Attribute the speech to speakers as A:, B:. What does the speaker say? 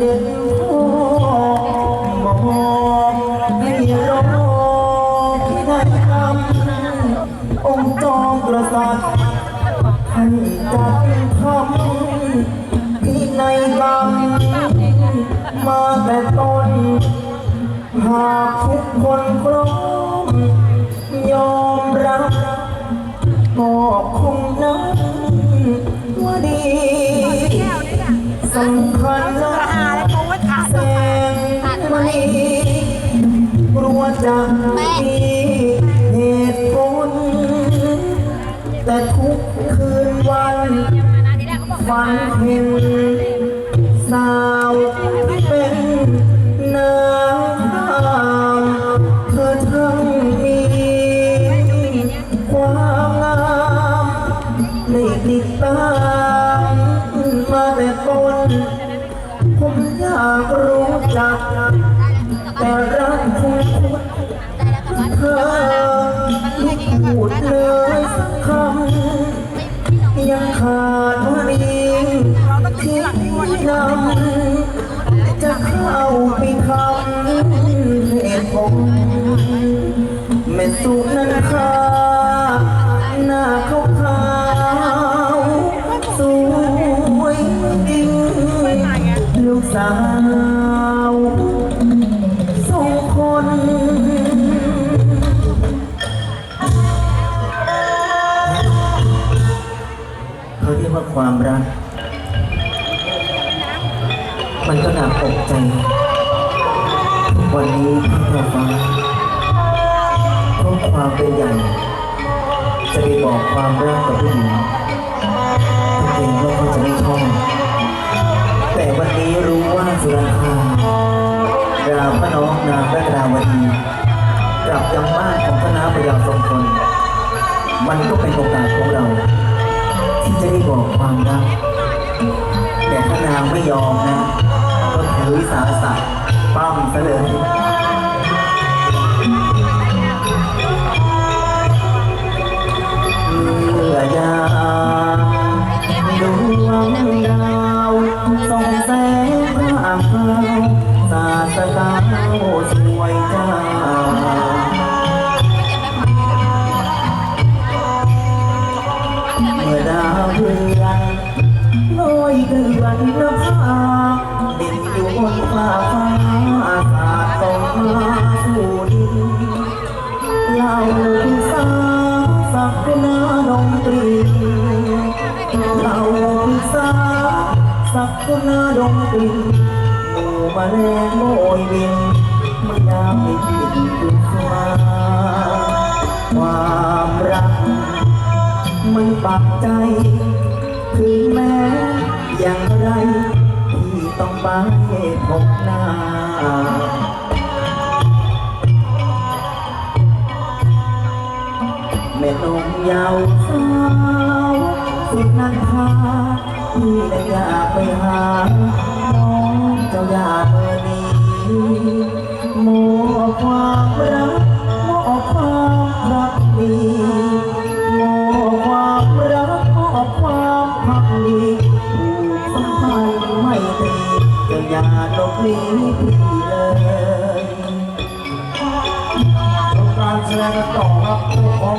A: เสด็จพ่อมองให้รอที่ได้ทำองค์จอมกษัตริย์ท่านจัดทำที่ในกรรมมาแต่ต้น หากทุกคนพร้อมยอมรับก็คงนั้นว่าดี สำคัญนะแสงมณีกลัวจะมีเหตุผลแต่ทุกคืนวันฝันเห็น อยากรู้จักแต่รักคุณเธอไม่พูดเลยสักคำยังขาดวันนี้ที่นำจะเข้าไปทำเหตุผลแม่สุน ว่าความรัก มันก็หนักอกใจ วันนี้พระฟ้าเพราะความเป็นใหญ่ จะไปบอกความรักกับผู้หญิงเกรงว่าเขาจะไม่ชอบแต่วันนี้รู้ว่าสุรังคาราพระน้องนางรัตนาวดีกลับยังบ้านของพระน้าพยาทรงคนมันก็เป็นโอกาสของเรา ที่จะได้บอกความรักแต่ถ้านางไม่ยอมนะก็ถือวิสาสะปั้มซะเลย นนภาเด่นอยู่บนฟ้าฟ้าอากาศตกมาสู่ดินเล่าลือสาสักนาดนตรีเล่าลือสาสักนาดนตรีหมู่มาแรงโมยบินเมื่อยามไม่คิดถึงมาความรักมันปักใจถึงแม้ อย่างไรที่ต้องไปพบหน้า แม่นมยาวสาวสุดนันทาที่ได้อยากไปหา น้องเจ้าอยากเบอร์นี้มอบความรัก จะอย่าหลบหนีพี่เลยต้อง
B: การแสดงต่อครับของ